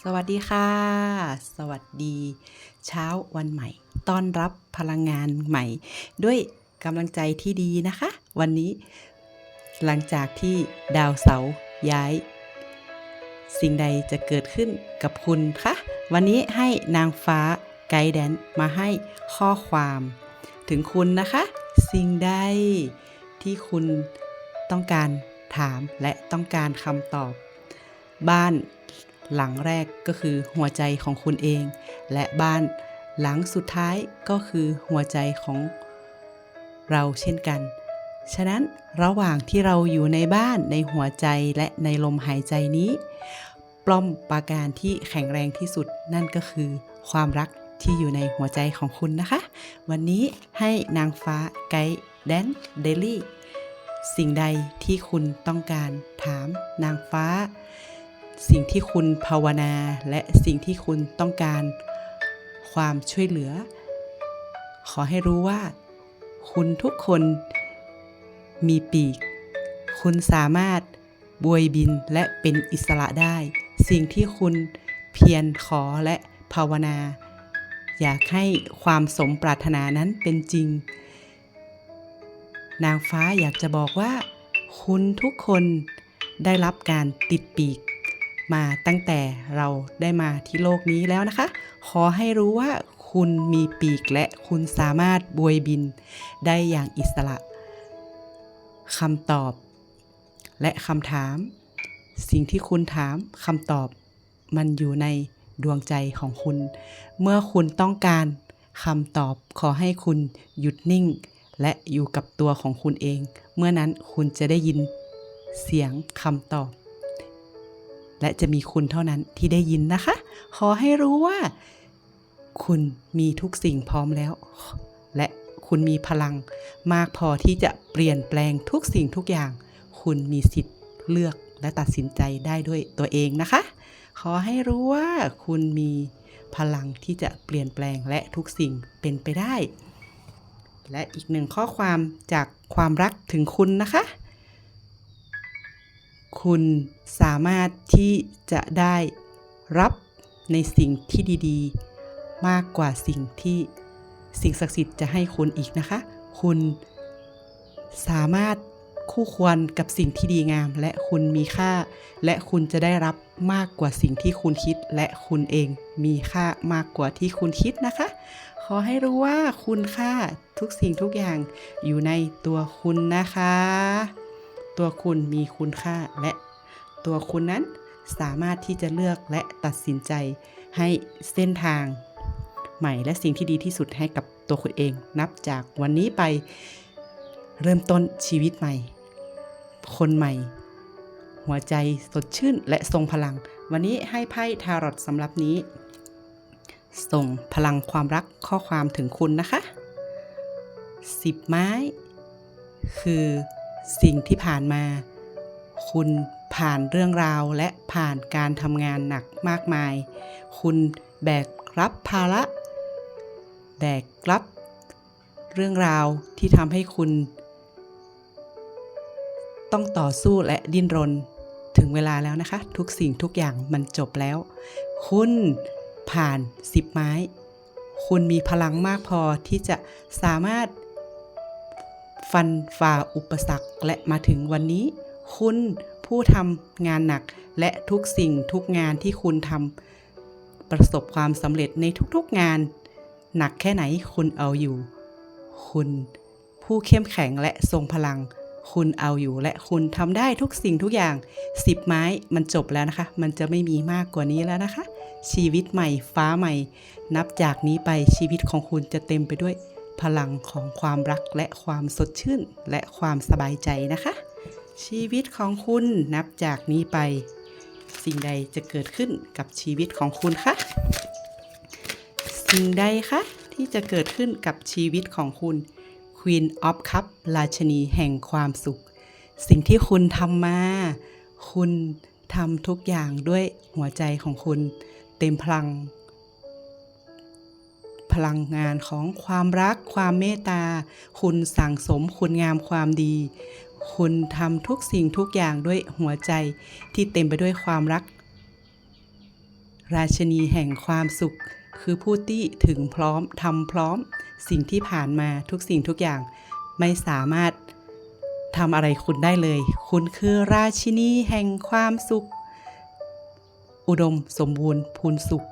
สวัสดีค่ะ สวัสดี เช้าวันใหม่ ต้อนรับพลังงานใหม่ ด้วยกำลังใจที่ดีนะคะ วันนี้ หลังจากที่ดาวเสาร์ย้าย สิ่งใดจะเกิดขึ้นกับคุณคะวันนี้ให้นางฟ้าไกด์แดนซ์มาให้ข้อความ ถึงคุณนะคะ สิ่งใดที่คุณต้องการถามและต้องการคำตอบ บ้าน หลังแรกก็คือหัวใจของคุณเอง และบ้านหลังสุดท้ายก็คือหัวใจของเราเช่นกัน ฉะนั้นระหว่างที่เราอยู่ในบ้านในหัวใจและในลมหายใจนี้ ปล้อมปราการที่แข็งแรงที่สุดนั่นก็คือ ความรักที่อยู่ในหัวใจของคุณนะคะ วันนี้ให้นางฟ้าไกด์แดนเดลี่สิ่งใดที่คุณต้องการถามนางฟ้า สิ่งที่คุณภาวนาและสิ่งที่คุณต้องการ ความช่วยเหลือ ขอให้รู้ว่า คุณทุกคนมีปีก คุณสามารถบวยบินและเป็นอิสระได้ สิ่งที่คุณเพียรขอและภาวนา อยากให้ความสมปรารถนานั้นเป็นจริง นางฟ้าอยากจะบอกว่า คุณทุกคนได้รับการติดปีก มาตั้งแต่เราได้มาที่โลกนี้แล้วนะคะ ขอให้รู้ว่าคุณมีปีกและคุณสามารถบวยบินได้อย่างอิสระคำตอบ และคำถาม สิ่งที่คุณถามคำตอบ มันอยู่ในดวงใจของคุณ เมื่อคุณต้องการคำตอบขอให้คุณหยุดนิ่ง และอยู่กับตัวของคุณเอง เมื่อนั้นคุณจะได้ยินเสียงคำตอบ และจะมีคุณเท่านั้นที่ได้ยินนะคะ ขอให้รู้ว่า คุณมีทุกสิ่งพร้อมแล้ว และคุณมีพลัง มากพอที่จะเปลี่ยนแปลงทุกสิ่งทุกอย่าง คุณมีสิทธิ์เลือกและตัดสินใจได้ด้วยตัวเองนะคะ ขอให้รู้ว่าคุณมีพลังที่จะเปลี่ยนแปลงและทุกสิ่งเป็นไปได้ และอีกหนึ่งข้อความจากความรักถึงคุณนะคะ คุณสามารถที่จะได้รับในสิ่งที่ดีๆ มากกว่าสิ่งที่สิ่งศักดิ์สิทธิ์จะให้คุณอีกนะคะ คุณสามารถคู่ควรกับสิ่งที่ดีงาม และคุณมีค่า และคุณจะได้รับมากกว่าสิ่งที่คุณคิด และคุณเองมีค่ามากกว่าที่คุณคิดนะคะ ขอให้รู้ว่าคุณค่าทุกสิ่งทุกอย่างอยู่ในตัวคุณนะคะ ตัวคุณมีคุณค่าและตัวคุณนั้นสามารถที่จะเลือกและตัดสินใจให้เส้นทางใหม่และสิ่งที่ดีที่สุดให้กับตัวคุณเอง นับจากวันนี้ไปเริ่มต้นชีวิตใหม่ คนใหม่ หัวใจสดชื่นและทรงพลัง วันนี้ให้ไพ่ทารอตสำหรับนี้ ส่งพลังความรักข้อความถึงคุณนะคะสิบไม้ คือ สิ่งที่ผ่านมา คุณผ่านเรื่องราวและผ่านการทำงานหนักมากมาย คุณแบกรับภาระแบกรับเรื่องราวที่ทำให้คุณ ต้องต่อสู้และดิ้นรนถึงเวลาแล้วนะคะ ทุกสิ่งทุกอย่างมันจบแล้ว คุณผ่านสิบไม้ คุณมีพลังมากพอที่จะสามารถ ฟันฝ่าอุปสรรคและมาถึงวันนี้ คุณผู้ทำงานหนักและทุกสิ่งทุกงานที่คุณทำประสบความสำเร็จในทุกๆงาน หนักแค่ไหนคุณเอาอยู่ คุณผู้เข้มแข็งและทรงพลัง คุณเอาอยู่และคุณทำได้ทุกสิ่งทุกอย่างสิบไม้มันจบแล้วนะคะ มันจะไม่มีมากกว่านี้แล้วนะคะ ชีวิตใหม่ฟ้าใหม่ นับจากนี้ไปชีวิตของคุณจะเต็มไปด้วย พลังของความรักและความสดชื่น และความสบายใจนะคะ ชีวิตของคุณนับจากนี้ไป สิ่งใดจะเกิดขึ้นกับชีวิตของคุณคะสิ่งใดคะที่จะเกิดขึ้นกับชีวิตของคุณ Queen of Cup ราชนีแห่งความสุข สิ่งที่คุณทำมา คุณทำทุกอย่างด้วยหัวใจของคุณ เต็มพลัง พลังงานของความรัก ความเมตตา คุณสั่งสมคุณงามความดี คุณทำทุกสิ่งทุกอย่างด้วยหัวใจที่เต็มไปด้วยความรัก ราชนีแห่งความสุข คือผู้ที่ถึงพร้อมทำพร้อม สิ่งที่ผ่านมาทุกสิ่งทุกอย่างไม่สามารถทำอะไรคุณได้เลย คุณคือราชินีแห่งความสุข อุดมสมบูรณ์พูนสุข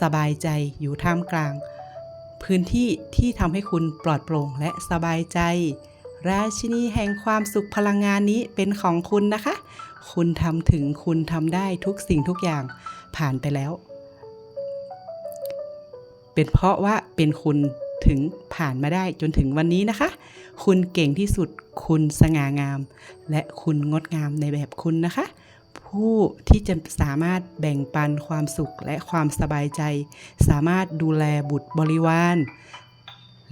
สบายใจอยู่ท่ามกลาง พื้นที่ที่ทำให้คุณปลอดโปร่งและสบายใจ ราชินีแห่งความสุขพลังงานนี้เป็นของคุณนะคะ คุณทำถึงคุณทำได้ทุกสิ่งทุกอย่างผ่านไปแล้ว เป็นเพราะว่าเป็นคุณถึงผ่านมาได้จนถึงวันนี้นะคะ คุณเก่งที่สุด คุณสง่างาม และคุณงดงามในแบบคุณนะคะ ผู้ที่จะสามารถแบ่งปันความสุขและความสบายใจ สามารถดูแลบุตรบริวาร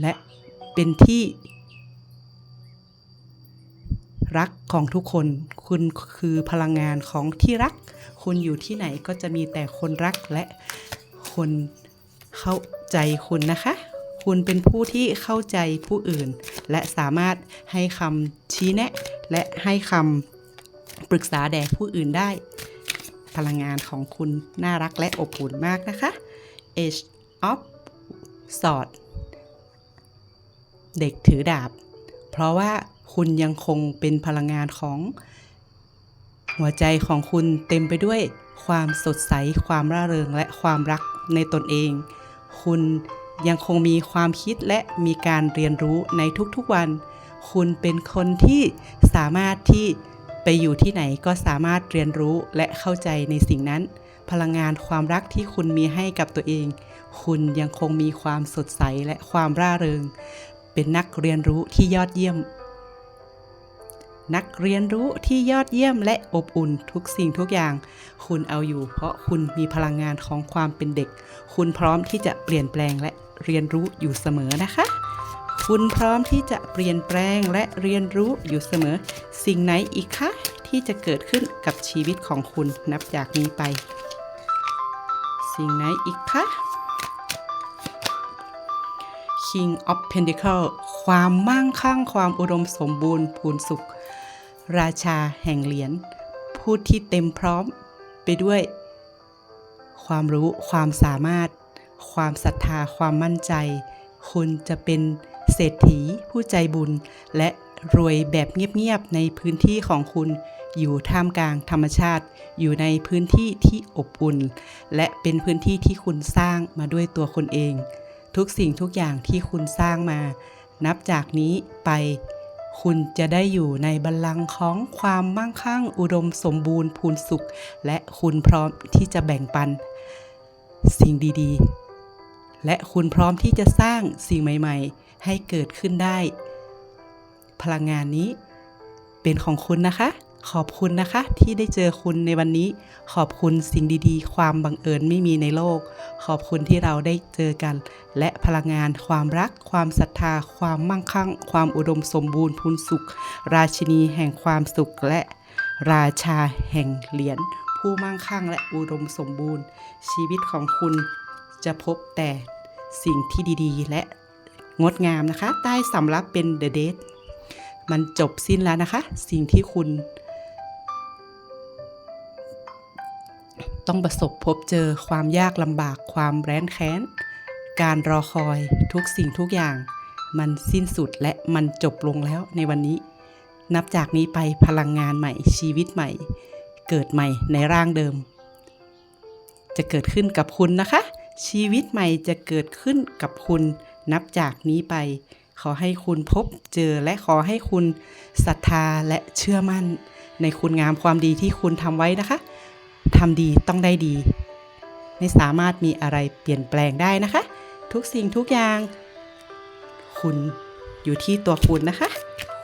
และเป็นที่ รักของทุกคน คุณคือพลังงานของที่รัก คุณอยู่ที่ไหนก็จะมีแต่คนรักและคนเข้าใจคุณนะคะ คุณเป็นผู้ที่เข้าใจผู้อื่น และสามารถให้คำชี้แนะ และให้คำ ปรึกษาแด่ผู้อื่นได้ พลังงานของคุณน่ารักและอบอุ่นมากนะคะ Age of Sword เด็กถือดาบ เพราะว่าคุณยังคงเป็นพลังงานของ หัวใจของคุณเต็มไปด้วยความสดใส ความร่าเริงและความรักในตนเอง คุณยังคงมีความคิดและมีการเรียนรู้ในทุกๆวัน คุณเป็นคนที่สามารถที่ ไปอยู่ที่ไหนก็สามารถเรียนรู้และเข้าใจในสิ่งนั้น พลังงานความรักที่คุณมีให้กับตัวเอง คุณยังคงมีความสดใสและความร่าเริง เป็นนักเรียนรู้ที่ยอดเยี่ยม นักเรียนรู้ที่ยอดเยี่ยมและอบอุ่นทุกสิ่งทุกอย่าง คุณเอาอยู่ เพราะคุณมีพลังงานของความเป็นเด็ก คุณพร้อมที่จะเปลี่ยนแปลงและเรียนรู้อยู่เสมอนะคะ คุณพร้อมที่จะเปลี่ยนแปลงและเรียนรู้อยู่เสมอ สิ่งไหนอีกคะที่จะเกิดขึ้นกับชีวิตของคุณนับจากนี้ไป สิ่งไหนอีกคะ King of Pentacle ความมั่งคั่งความอุดมสมบูรณ์พูนสุข ราชาแห่งเหรียญผู้ที่เต็มพร้อมไปด้วย ความรู้ความสามารถ ความศรัทธาความมั่นใจ คุณจะเป็น เศรษฐี ผู้ใจบุญ และรวยแบบเงียบๆในพื้นที่ของคุณ อยู่ท่ามกลางธรรมชาติ อยู่ในพื้นที่ที่อบอุ่น และเป็นพื้นที่ที่คุณสร้างมาด้วยตัวคุณเอง ทุกสิ่งทุกอย่างที่คุณสร้างมา นับจากนี้ไป คุณจะได้อยู่ในบัลลังก์ของความมั่งคั่งอุดมสมบูรณ์พูนสุข และคุณพร้อมที่จะแบ่งปัน สิ่งดีๆ และคุณพร้อมที่จะสร้างสิ่งใหม่ ๆ ให้เกิดขึ้นได้ พลังงานนี้เป็นของคุณนะคะ ขอบคุณนะคะ ที่ได้เจอคุณในวันนี้ ขอบคุณสิ่งดีๆ ความบังเอิญไม่มีในโลก ขอบคุณที่เราได้เจอกัน และพลังงาน ความรัก ความศรัทธา ความมั่งคั่ง ความอุดมสมบูรณ์พูนสุข ราชินีแห่งความสุขและราชาแห่งเหรียญผู้มั่งคั่งและอุดมสมบูรณ์ ชีวิตของคุณจะพบแต่สิ่งที่ดีๆ และ งดงามนะคะ ใต้สำรับเป็น The Date มันจบสิ้นแล้วนะคะ สิ่งที่คุณ ต้องประสบพบเจอความยากลำบากความแร้นแค้น การรอคอยทุกสิ่งทุกอย่าง มันสิ้นสุดและมันจบลงแล้วในวันนี้ นับจากนี้ไปพลังงานใหม่ชีวิตใหม่ เกิดใหม่ในร่างเดิม จะเกิดขึ้นกับคุณนะคะ ชีวิตใหม่จะเกิดขึ้นกับคุณ นับจากนี้ไป ขอให้คุณพบเจอและขอให้คุณศรัทธาและเชื่อมั่น ในคุณงามความดีที่คุณทำไว้นะคะทำดีต้องได้ดี ไม่สามารถมีอะไรเปลี่ยนแปลงได้นะคะ ทุกสิ่งทุกอย่าง คุณอยู่ที่ตัวคุณนะคะ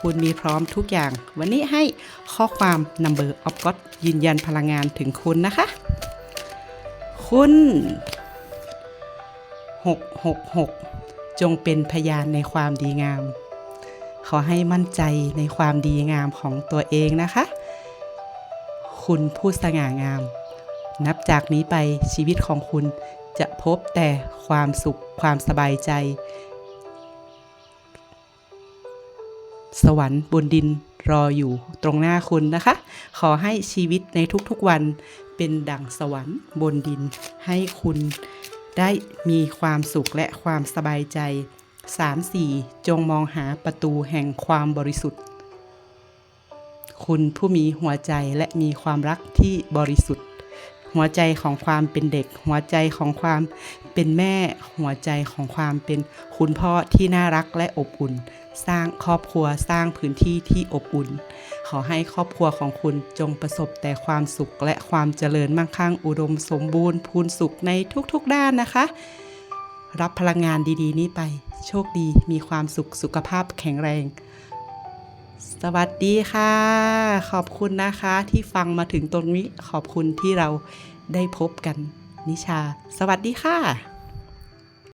คุณมีพร้อมทุกอย่าง วันนี้ให้ข้อความ Number of God ยืนยันพลังงานถึงคุณนะคะ คุณ 666 จงเป็นพยานในความดีงาม ขอให้มั่นใจในความดีงามของตัวเองนะคะ คุณผู้สง่างาม นับจากนี้ไปชีวิตของคุณจะพบแต่ความสุขความสบายใจ สวรรค์บนดินรออยู่ตรงหน้าคุณนะคะ ขอให้ชีวิตในทุกๆวันเป็นดั่งสวรรค์บนดินให้คุณ ได้มีความสุขและความสบายใจ 3-4 จงมองหาประตูแห่งความบริสุทธิ์ คุณผู้มีหัวใจและมีความรักที่บริสุทธิ์ หัวใจของความเป็นเด็ก หัวใจของความเป็นแม่ หัวใจของความเป็นคุณพ่อที่น่ารักและอบอุ่น สร้างครอบครัวสร้างพื้นที่ที่อบอุ่น ขอให้ครอบครัวของคุณจงประสบแต่ความสุขและความเจริญมั่งคั่งอุดมสมบูรณ์พูนสุขในทุกๆด้านนะคะ รับพลังงานดีๆ นี้ไป โชคดีมีความสุขสุขภาพแข็งแรง สวัสดีค่ะ ขอบคุณนะคะที่ฟังมาถึงตรงนี้ขอบคุณที่เราได้พบกันนิชา สวัสดีค่ะ